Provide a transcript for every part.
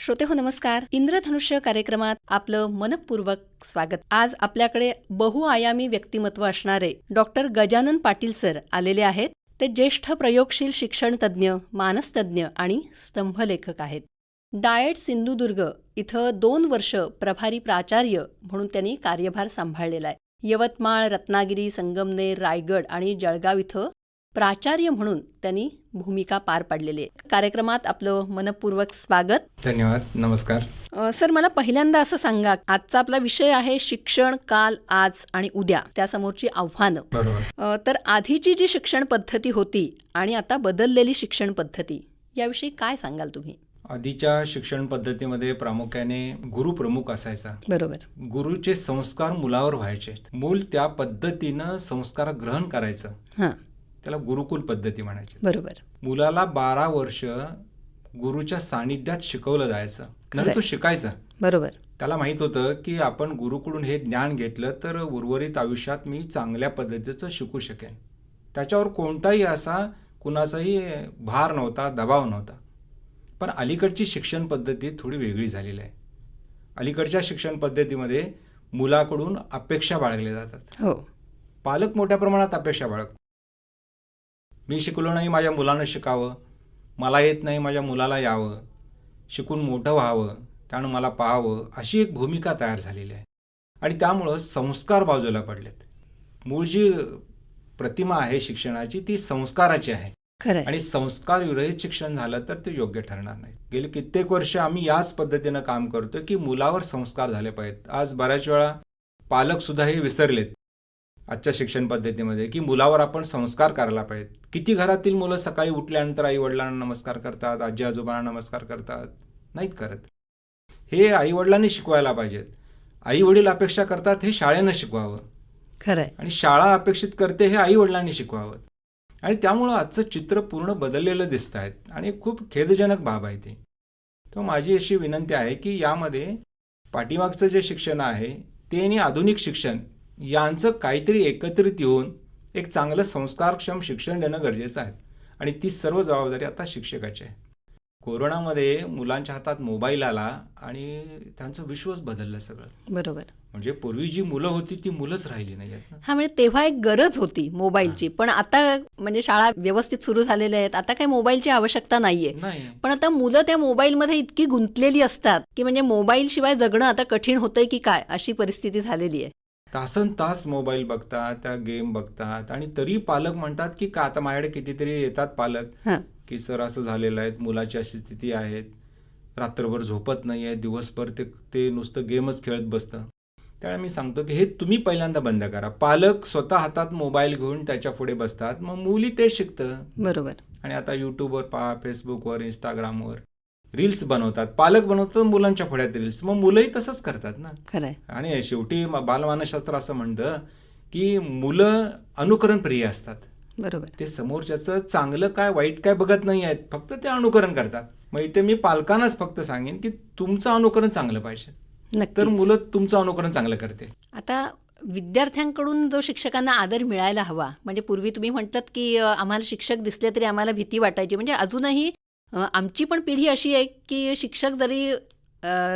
श्रोते हो नमस्कार. इंद्रधनुष्य कार्यक्रमात आपलं मनपूर्वक स्वागत. आज आपल्याकडे बहुआयामी व्यक्तिमत्व असणारे डॉक्टर गजानन पाटील सर आलेले आहेत. ते ज्येष्ठ प्रयोगशील शिक्षण तज्ज्ञ मानसतज्ज्ञ आणि स्तंभलेखक आहेत. डायट सिंधुदुर्ग इथं दोन वर्ष प्रभारी प्राचार्य म्हणून त्यांनी कार्यभार सांभाळलेला आहे. यवतमाळ रत्नागिरी संगमनेर रायगड आणि जळगाव इथं प्राचार्य म्हणून त्यांनी भूमिका पार पाडलेली आहे. कार्यक्रमात आपलं मनपूर्वक स्वागत. धन्यवाद. नमस्कार. सर मला पहिल्यांदा असं सांगा आजचा आपला विषय आहे शिक्षण काल आज आणि उद्या त्यासमोरची आव्हानं. तर आधीची जी शिक्षण पद्धती होती आणि आता बदललेली शिक्षण पद्धती याविषयी काय सांगाल तुम्ही? आधीच्या शिक्षण पद्धतीमध्ये प्रामुख्याने गुरु प्रमुख असायचा. बरोबर. गुरुचे संस्कार मुलावर व्हायचे. मूल त्या पद्धतीनं संस्कार ग्रहण करायचं. हां. त्याला गुरुकुल पद्धती म्हणायचे. बरोबर. मुलाला बारा वर्ष गुरुच्या सानिध्यात शिकवलं जायचं. नंतर तो. शिकायचा. बरोबर. त्याला माहीत होतं की आपण गुरुकडून हे ज्ञान घेतलं तर उर्वरित आयुष्यात मी चांगल्या पद्धतीचं शिकू शकेन. त्याच्यावर कोणताही असा कुणाचाही भार नव्हता दबाव नव्हता. पण अलीकडची शिक्षण पद्धती थोडी वेगळी झालेली आहे. अलीकडच्या शिक्षण पद्धतीमध्ये मुलाकडून अपेक्षा बाळगल्या जातात. हो. पालक मोठ्या प्रमाणात अपेक्षा बाळगतात. मी शिकलो नाही माझ्या मुलानं शिकावं. मला येत नाही माझ्या मुलाला यावं. शिकून मोठं व्हावं त्यानं मला पाहावं अशी एक भूमिका तयार झालेली आहे. आणि त्यामुळं संस्कार बाजूला पडलेत. मूळ जी प्रतिमा आहे शिक्षणाची ती संस्काराची आहे. आणि संस्कार विरहित शिक्षण झालं तर ते योग्य ठरणार नाही. गेली कित्येक वर्ष आम्ही याच पद्धतीनं काम करतो की मुलावर संस्कार झाले पाहिजेत. आज बऱ्याच वेळा पालक सुद्धा हे विसरलेत. आजच्या शिक्षण पद्धतीमध्ये की मुलावर आपण संस्कार करायला पाहिजेत. किती घरातील मुलं सकाळी उठल्यानंतर आई वडिलांना नमस्कार करतात आजी आजोबांना नमस्कार करतात? नाहीत करत. हे आई वडिलांनी शिकवायला पाहिजेत. आई वडील अपेक्षा करतात हे शाळेनं शिकवावं. खरंय. आणि शाळा अपेक्षित करते हे आई वडिलांनी शिकवावं. आणि त्यामुळं आजचं चित्र पूर्ण बदललेलं दिसत आहेत आणि खूप खेदजनक बाब आहे ती. तर माझी अशी विनंती आहे की यामध्ये पाठीमागचं जे शिक्षण आहे ते आणि आधुनिक शिक्षण यांचं काहीतरी एकत्रित येऊन एक चांगलं संस्कारक्षम शिक्षण देणं गरजेचं आहे. आणि ती सर्व जबाबदारी आता शिक्षकाची आहे. कोरोनामध्ये मुलांच्या हातात मोबाईल आला आणि त्यांचं विश्वच बदललं सगळं. बरोबर. म्हणजे पूर्वी जी मुलं होती ती मुलंच राहिली नाही हा म्हणजे तेव्हा एक गरज होती मोबाईलची. पण आता म्हणजे शाळा व्यवस्थित सुरू झालेल्या आहेत. आता काही मोबाईलची आवश्यकता नाहीये. नाही. पण आता मुलं त्या मोबाईलमध्ये इतकी गुंतलेली असतात की म्हणजे मोबाईल शिवाय जगणं आता कठीण होतंय की काय अशी परिस्थिती झालेली आहे. तासन तास मोबाईल बघतात त्या गेम बघतात आणि तरी पालक म्हणतात की का आता माझ्याकडे कितीतरी येतात पालक? हां. की सर असं झालेलं आहे मुलाची अशी स्थिती आहेत रात्रभर झोपत नाही आहे दिवसभर ते ते नुसतं गेमच खेळत बसतं. त्यावेळी मी सांगतो की हे तुम्ही पहिल्यांदा बंद करा. पालक स्वतः हातात मोबाईल घेऊन त्याच्या पुढे बसतात मग मुली ते शिकतं. बरोबर. आणि आता यूट्यूबवर पहा फेसबुकवर इंस्टाग्रामवर रील्स बनवतात पालक बनवतात मुलांच्या पुढ्यात रील्स. मग मुलंही तसंच करतात ना? खरंय. आणि शेवटी बालमानसशास्त्र असं म्हणतं की मुलं अनुकरण प्रिय असतात. बरोबर. ते समोरच्याचं चांगलं काय वाईट काय बघत नाही आहेत फक्त ते अनुकरण करतात. मग इथे मी पालकांनाच फक्त सांगेन की तुमचं अनुकरण चांगलं पाहिजे. तर मुलं तुमचं अनुकरण चांगलं करते आता विद्यार्थ्यांकडून जो शिक्षकांना आदर मिळायला हवा म्हणजे पूर्वी तुम्ही म्हणतात की आम्हाला शिक्षक दिसले तरी आम्हाला भीती वाटायची म्हणजे अजूनही आमची पण पिढी अशी आहे की शिक्षक जरी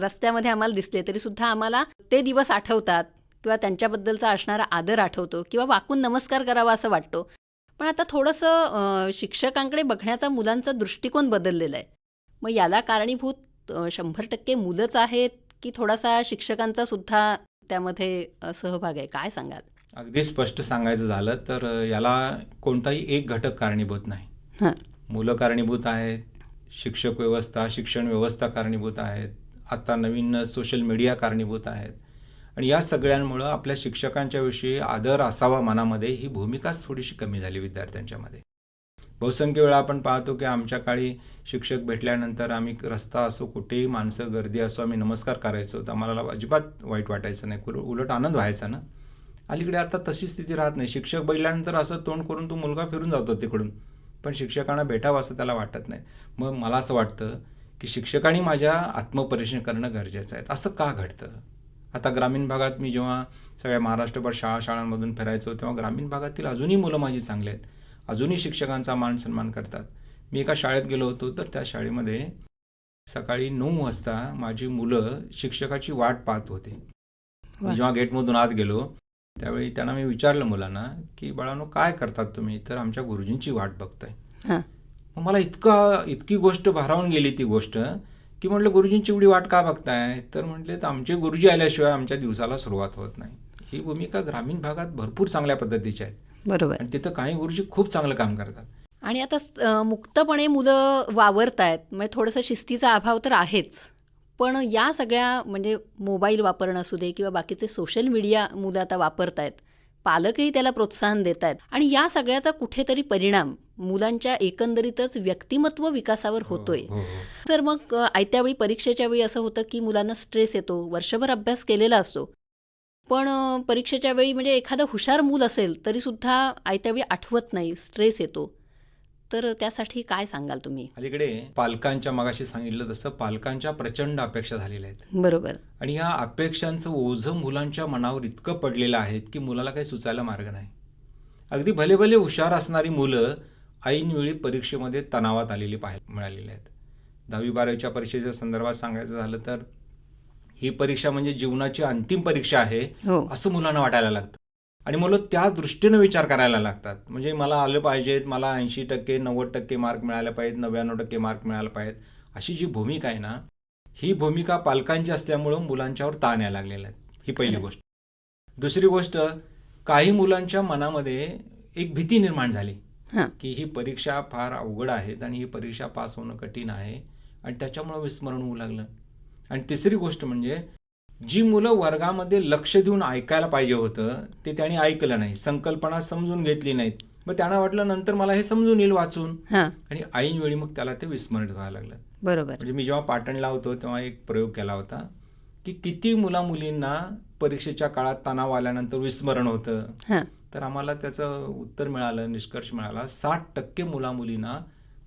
रस्त्यामध्ये आम्हाला दिसले तरी सुद्धा आम्हाला ते दिवस आठवतात किंवा त्यांच्याबद्दलचा असणारा आदर आठवतो किंवा वाकून नमस्कार करावा असं वाटतो. पण आता थोडंसं शिक्षकांकडे बघण्याचा मुलांचा दृष्टिकोन बदललेला आहे. मग याला कारणीभूत शंभर टक्के मुलंच आहेत की थोडासा शिक्षकांचा सुद्धा त्यामध्ये सहभाग आहे? काय सांगाल? अगदी स्पष्ट सांगायचं झालं तर याला कोणताही एक घटक कारणीभूत नाही. हां. मुलं कारणीभूत आहेत शिक्षक व्यवस्था शिक्षण व्यवस्था कारणीभूत आहेत. आता नवीन सोशल मीडिया कारणीभूत आहेत. आणि या सगळ्यांमुळं आपल्या शिक्षकांच्या विषयी आदर असावा मनामध्ये ही भूमिकाच थोडीशी कमी झाली विद्यार्थ्यांच्यामध्ये बहुसंख्य वेळा आपण पाहतो की आमच्या काळी शिक्षक भेटल्यानंतर आम्ही रस्ता असो कुठेही माणसं गर्दी असो आम्ही नमस्कार करायचो. तर आम्हाला अजिबात वाईट वाटायचं नाही. उल- उलट आनंद व्हायचा ना. अलीकडे आता तशी स्थिती राहत नाही. शिक्षक बघितल्यानंतर असं तोंड करून तो मुलगा फिरून जातो तिकडून. पण शिक्षकांना भेटावं असं त्याला वाटत नाही. मग मला असं वाटतं की शिक्षकांनी माझ्या आत्मपरीक्षण करणं गरजेचं आहे. असं का घडतं? आता ग्रामीण भागात मी जेव्हा सगळ्या महाराष्ट्रभर शाळा शाळांमधून फिरायचो तेव्हा ग्रामीण भागातील अजूनही मुलं माझी चांगली आहेत. अजूनही शिक्षकांचा मान सन्मान करतात. मी एका शाळेत गेलो होतो तर त्या शाळेमध्ये सकाळी नऊ वाजता माझी मुलं शिक्षकाची वाट पाहत होते. जेव्हा गेटमधून आत गेलो त्यावेळी त्यांना मी विचारलं मुलांना की बाळांनो काय करतात तुम्ही? तर आमच्या गुरुजींची वाट बघताय. हां. मग मला इतका इतकी गोष्ट भारावून गेली ती गोष्ट की म्हटलं गुरुजींची एवढी वाट का बघताय? तर म्हटले तर आमचे गुरुजी आल्याशिवाय आमच्या दिवसाला सुरुवात होत नाही. ही भूमिका ग्रामीण भागात भरपूर चांगल्या पद्धतीची आहे. बरोबर. आणि तिथं काही गुरुजी खूप चांगलं काम करतात. आणि आता मुक्तपणे मुलं वावरत आहेत म्हणजे थोडंसं शिस्तीचा अभाव तर आहेच. पण या सगळ्या म्हणजे मोबाईल वापरणं असू दे किंवा बाकीचे सोशल मीडिया मुलं आता वापरत आहेत पालकही त्याला प्रोत्साहन देत आहेत आणि या सगळ्याचा कुठेतरी परिणाम मुलांच्या एकंदरीतच व्यक्तिमत्व विकासावर होतोय हो, हो. तर मग आयत्या वेळी परीक्षेच्या वेळी असं होतं की मुलांना स्ट्रेस येतो वर्षभर अभ्यास केलेला असतो पण परीक्षेच्या वेळी म्हणजे एखादं हुशार मूल असेल तरीसुद्धा आयत्या वेळी आठवत नाही स्ट्रेस येतो तर त्यासाठी काय सांगाल तुम्ही? अलीकडे पालकांच्या मगाशी सांगितलं तसं पालकांच्या प्रचंड अपेक्षा झालेल्या आहेत. बरोबर. आणि या अपेक्षांचं ओझं मुलांच्या मनावर इतकं पडलेलं आहे की मुलाला काही सुचायला मार्ग नाही. अगदी भले भले हुशार असणारी मुलं ऐनवेळी परीक्षेमध्ये तणावात आलेली पाहायला मिळालेली आहेत. दहावी बारावीच्या परीक्षेच्या संदर्भात सांगायचं झालं तर ही परीक्षा म्हणजे जीवनाची अंतिम परीक्षा आहे हो. असं मुलांना वाटायला लागतं. आणि मुलं त्या दृष्टीनं विचार करायला लागतात. म्हणजे मला आलं पाहिजेत मला ऐंशी टक्के नव्वद टक्के मार्क मिळाले पाहिजेत नव्याण्णव टक्के मार्क मिळाले पाहिजेत. अशी जी भूमिका आहे ना ही भूमिका पालकांची असल्यामुळं मुलांच्यावर ताण यायला लागलेला आहे. ही पहिली. गोष्ट. दुसरी गोष्ट काही मुलांच्या मनामध्ये एक भीती निर्माण झाली की ही परीक्षा फार अवघड आहेत आणि ही परीक्षा पास होणं कठीण आहे आणि त्याच्यामुळं विस्मरण होऊ लागलं. आणि तिसरी गोष्ट म्हणजे जी मुलं वर्गामध्ये लक्ष देऊन ऐकायला पाहिजे होतं ते त्यांनी ऐकलं नाही संकल्पना समजून घेतली नाहीत. मग त्यांना वाटलं नंतर मला हे समजून येईल वाचून. हां. आणि ऐन वेळी मग त्याला ते विस्मरण व्हायला लागलं बरोबर. म्हणजे मी जेव्हा पाटण लावतो तेव्हा एक प्रयोग केला होता की किती मुला मुलींना परीक्षेच्या काळात तणाव आल्यानंतर विस्मरण होतं. तर आम्हाला त्याचं उत्तर मिळालं निष्कर्ष मिळाला साठ टक्के मुला मुलींना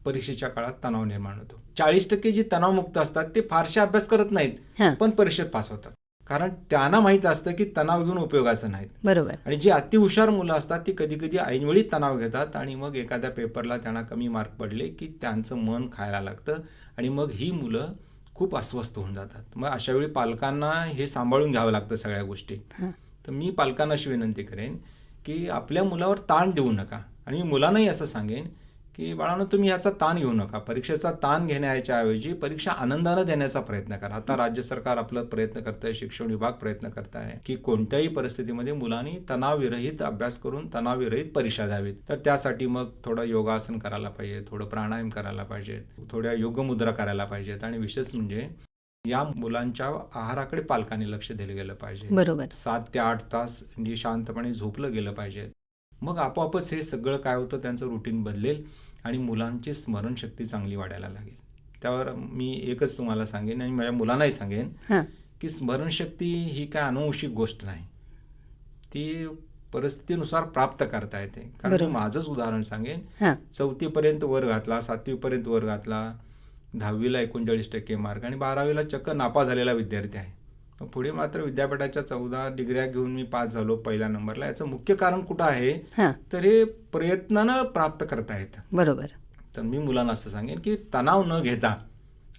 परीक्षेच्या काळात तणाव निर्माण होतो. चाळीस टक्के जी तणावमुक्त असतात ते फारसे अभ्यास करत नाहीत. पण परीक्षेत पास होतात. कारण त्यांना माहीत असतं की तणाव घेऊन उपयोगाचं नाहीत. बरोबर. आणि जी अतिहुशार मुलं असतात ती कधी कधी ऐनवेळी तणाव घेतात आणि मग एखाद्या पेपरला त्यांना कमी मार्क पडले की त्यांचं मन खायला लागतं आणि मग ही मुलं खूप अस्वस्थ होऊन जातात. मग अशा वेळी पालकांना हे सांभाळून घ्यावं लागतं सगळ्या गोष्टी. तर मी पालकांना अशी विनंती करेन की आपल्या मुलावर ताण देऊ नका. आणि मी मुलांनाही असं सांगेन की बाळांनो तुम्ही याचा ताण घेऊ नका. परीक्षेचा ताण घेण्याच्या ऐवजी परीक्षा आनंदानं देण्याचा प्रयत्न करा. आता राज्य सरकार आपलं प्रयत्न करत आहे शिक्षण विभाग प्रयत्न करत आहे की कोणत्याही परिस्थितीमध्ये मुलांनी तणावविरहित अभ्यास करून तणावविरहित परीक्षा द्यावीत. तर त्यासाठी मग थोडं योगासन करायला पाहिजे थोडं प्राणायाम करायला पाहिजे थोड्या योगमुद्रा करायला पाहिजेत. आणि विशेष म्हणजे या मुलांच्या आहाराकडे पालकांनी लक्ष दिलं गेलं पाहिजे. बरोबर. सात ते आठ तास म्हणजे शांतपणे झोपलं गेलं पाहिजे. मग आपोआपच हे सगळं काय होतं त्यांचं रुटीन बदलेल आणि मुलांची स्मरणशक्ती चांगली वाढायला लागेल. त्यावर मी एकच तुम्हाला सांगेन आणि माझ्या मुलांनाही सांगेन हां. की स्मरणशक्ती ही काय अनुवंशिक गोष्ट नाही. ती परिस्थितीनुसार प्राप्त करता येते. कारण. माझंच उदाहरण सांगेन. चौथीपर्यंत वर घातला सातवीपर्यंत वर घातला दहावीला एकोणचाळीस टक्के मार्क आणि बारावीला चक्क नापास झालेला विद्यार्थी आहे. पुढे मात्र विद्यापीठाच्या चौदा डिग्र्या घेऊन मी पास झालो पहिल्या नंबरला. याचं मुख्य कारण कुठं आहे? तर हे प्रयत्नानं प्राप्त करता येतं बरोबर. तर मी मुलांना असं सांगेन की तणाव न घेता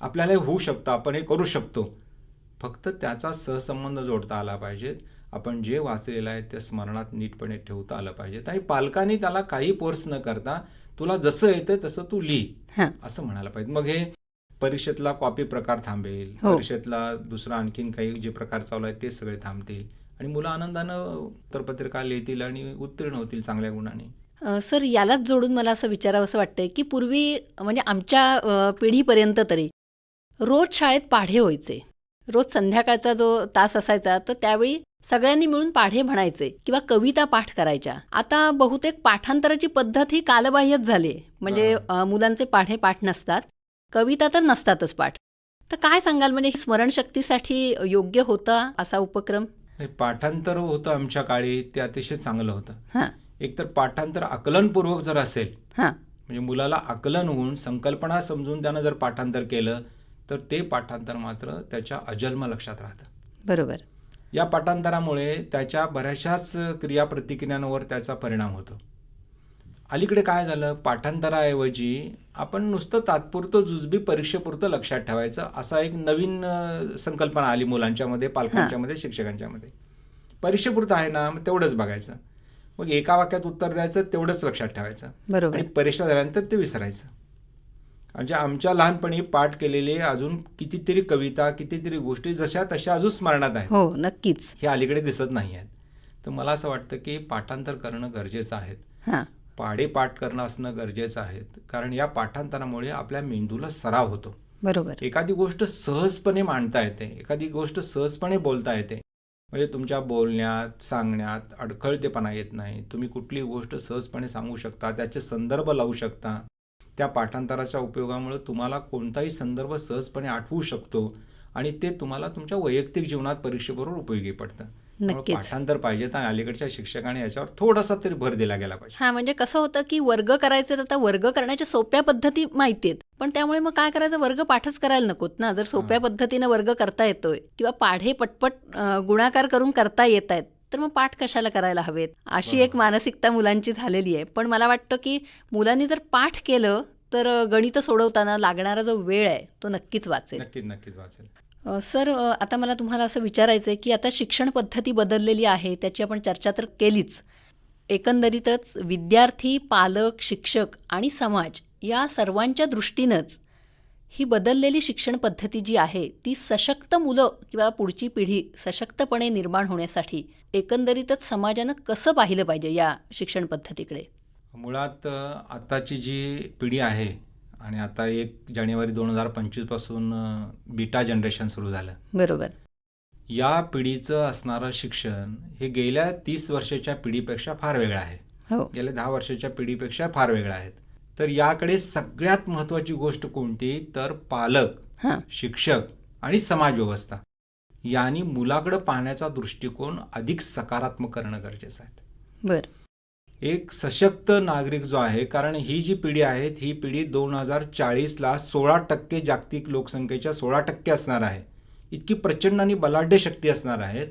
आपल्याला हे होऊ शकतं आपण हे करू शकतो. फक्त त्याचा सहसंबंध जोडता आला पाहिजे आपण जे वाचलेलं आहे ते स्मरणात नीटपणे ठेवता आलं पाहिजे आणि पालकांनी त्याला काही फोर्स न करता तुला जसं येतं तसं तू लिही असं म्हणायला पाहिजे मग हे परीक्षेतला कॉपी प्रकार थांबेल हो. परीक्षेतला दुसरा आणखीन काही जे प्रकार चालू आहेत ते सगळे थांबतील आणि मुलं आनंदानं उत्तरपत्रिका लिहितील आणि उत्तीर्ण होतील चांगल्या गुणाने अ, सर यालाच जोडून मला असं विचारावं असं वाटतंय की पूर्वी म्हणजे आमच्या अ, पिढीपर्यंत तरी रोज शाळेत पाढे व्हायचे रोज संध्याकाळचा जो तास असायचा तर त्यावेळी सगळ्यांनी मिळून पाढे म्हणायचे किंवा कविता पाठ करायच्या आता बहुतेक पाठांतराची पद्धत ही कालबाह्यच झाली आहे. म्हणजे हा. अ, मुलांचे पाढे पाठ नसतात कविता तर नसतातच पाठ. तर काय सांगाल? म्हणजे स्मरणशक्तीसाठी योग्य होता असा उपक्रम? हे पाठांतर होतं आमच्या काळी ते अतिशय चांगलं होतं. हां. एकतर पाठांतर आकलनपूर्वक जर असेल हां. म्हणजे मुलाला आकलन होऊन संकल्पना समजून त्यानं जर पाठांतर केलं तर ते पाठांतर मात्र त्याच्या अजन्म लक्षात राहतं. बरोबर. या पाठांतरामुळे त्याच्या बऱ्याचशाच क्रियाप्रतिक्रियांवर त्याचा परिणाम होतो. अलीकडे काय झालं? पाठांतराऐवजी आपण नुसतं तात्पुरतं जुजबी परीक्षेपुरतं लक्षात ठेवायचं असा एक नवीन संकल्पना आली मुलांच्यामध्ये पालकांच्यामध्ये शिक्षकांच्यामध्ये. परीक्षेपुरतं आहे ना मग तेवढंच बघायचं. मग एका वाक्यात उत्तर द्यायचं तेवढंच लक्षात ठेवायचं. बरोबर. आणि परीक्षा झाल्यानंतर ते विसरायचं. म्हणजे आमच्या लहानपणी पाठ केलेले अजून कितीतरी कविता कितीतरी गोष्टी जशा तशा अजून स्मरणात आहेत. हो नक्कीच. हे अलीकडे दिसत नाही आहेत. तर मला असं वाटतं की पाठांतर करणं गरजेचं आहे. पाढे पाठ करणं असणं गरजेचं आहे. कारण या पाठांतरामुळे आपल्या मेंदूला सराव होतो. बरोबर. एखादी गोष्ट सहजपणे मांडता येते. एखादी गोष्ट सहजपणे बोलता येते. म्हणजे तुमच्या बोलण्यात सांगण्यात अडखळतेपणा येत नाही. तुम्ही कुठली गोष्ट सहजपणे सांगू शकता त्याचे संदर्भ लावू शकता. त्या पाठांतराच्या उपयोगामुळे तुम्हाला कोणताही संदर्भ सहजपणे आठवू शकतो आणि ते तुम्हाला तुमच्या वैयक्तिक जीवनात परीक्षेबरोबर उपयोगी पडतं. नक्कीच. पाठांतर पाहिजे आणि अलीकडच्या शिक्षकांनी याच्यावर थोडासा तरी भर दिला गेला पाहिजे. हा म्हणजे कसं होतं की वर्ग करायचे तर आता वर्ग करण्याच्या सोप्या पद्धती माहिती आहेत. पण त्यामुळे मग काय करायचं? वर्ग पाठच करायला नकोत ना. जर सोप्या. पद्धतीनं वर्ग करता येतोय किंवा पाढे पटपट गुणाकार करून करता येत आहेत तर मग पाठ कशाला करायला हवेत? अशी एक. मानसिकता मुलांची झालेली आहे. पण मला वाटतं की मुलांनी जर पाठ केलं तर गणितं सोडवताना लागणारा जो वेळ आहे तो नक्कीच वाचेल. नक्कीच नक्कीच वाचेल. सर आता मला तुम्हाला असं विचारायचं आहे की आता शिक्षण पद्धती बदललेली आहे त्याची आपण चर्चा तर केलीच. एकंदरीतच विद्यार्थी पालक शिक्षक आणि समाज या सर्वांच्या दृष्टीनंच ही बदललेली शिक्षण पद्धती जी आहे ती सशक्त मुलं किंवा पुढची पिढी सशक्तपणे निर्माण होण्यासाठी एकंदरीतच समाजानं कसं पाहिलं पाहिजे या शिक्षण पद्धतीकडे? मुळात आत्ताची जी पिढी आहे आणि आता एक जानेवारी दोन हजार पंचवीसपासून बीटा जनरेशन सुरू झालं. बरोबर. या पिढीचं असणारं शिक्षण हे गेल्या तीस वर्षाच्या पिढीपेक्षा फार वेगळं आहे. हो. गेल्या दहा वर्षाच्या पिढीपेक्षा फार वेगळं आहेत. तर याकडे सगळ्यात महत्त्वाची गोष्ट कोणती? तर पालक शिक्षक आणि समाज व्यवस्था यांनी मुलाकडं पाहण्याचा दृष्टिकोन अधिक सकारात्मक करणं गरजेचं आहे. बरं. एक सशक्त नागरिक जो आहे कारण ही जी पिढी आहे ही पिढी दोन हजार चाळीसला सोळा टक्के जागतिक लोकसंख्येच्या सोळा टक्के असणार आहे. इतकी प्रचंड आणि बलाढ्य शक्ती असणार आहेत.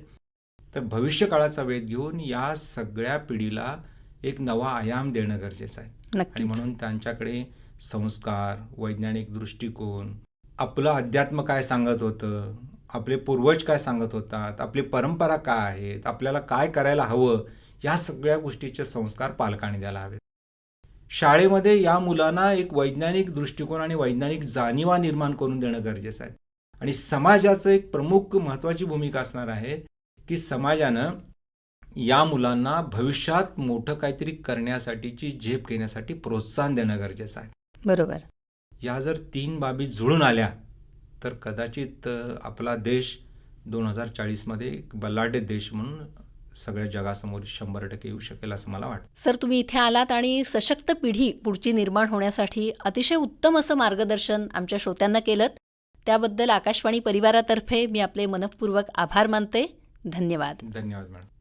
तर भविष्य काळाचा वेध घेऊन या सगळ्या पिढीला एक नवा आयाम देणं गरजेचं आहे. आणि म्हणून त्यांच्याकडे संस्कार वैज्ञानिक दृष्टिकोन आपलं अध्यात्म काय सांगत होतं आपले पूर्वज काय सांगत होतात आपली परंपरा काय आहेत आपल्याला काय करायला हवं या सगळ्या गोष्टीचे संस्कार पालकांनी द्यायला हवेत. शाळेमध्ये या मुलांना एक वैज्ञानिक दृष्टिकोन आणि वैज्ञानिक जाणीवा निर्माण करून देणं गरजेचं आहे. आणि समाजाचं एक प्रमुख महत्त्वाची भूमिका असणार आहे की समाजानं या मुलांना भविष्यात मोठं काहीतरी करण्यासाठीची झेप घेण्यासाठी प्रोत्साहन देणं गरजेचं आहे. बरोबर. या जर तीन बाबी जुळून आल्या तर कदाचित आपला देश दोन हजार चाळीसमध्ये एक बलाढ्य देश म्हणून सगळ्या जगासमोर शंभर टक्के येऊ शकेल असं मला वाटतं. सर तुम्ही इथे आलात आणि सशक्त पिढी पुढची निर्माण होण्यासाठी अतिशय उत्तम असं मार्गदर्शन आमच्या श्रोत्यांना केलं त्याबद्दल आकाशवाणी परिवारातर्फे मी आपले मनपूर्वक आभार मानते. धन्यवाद. धन्यवाद मॅडम.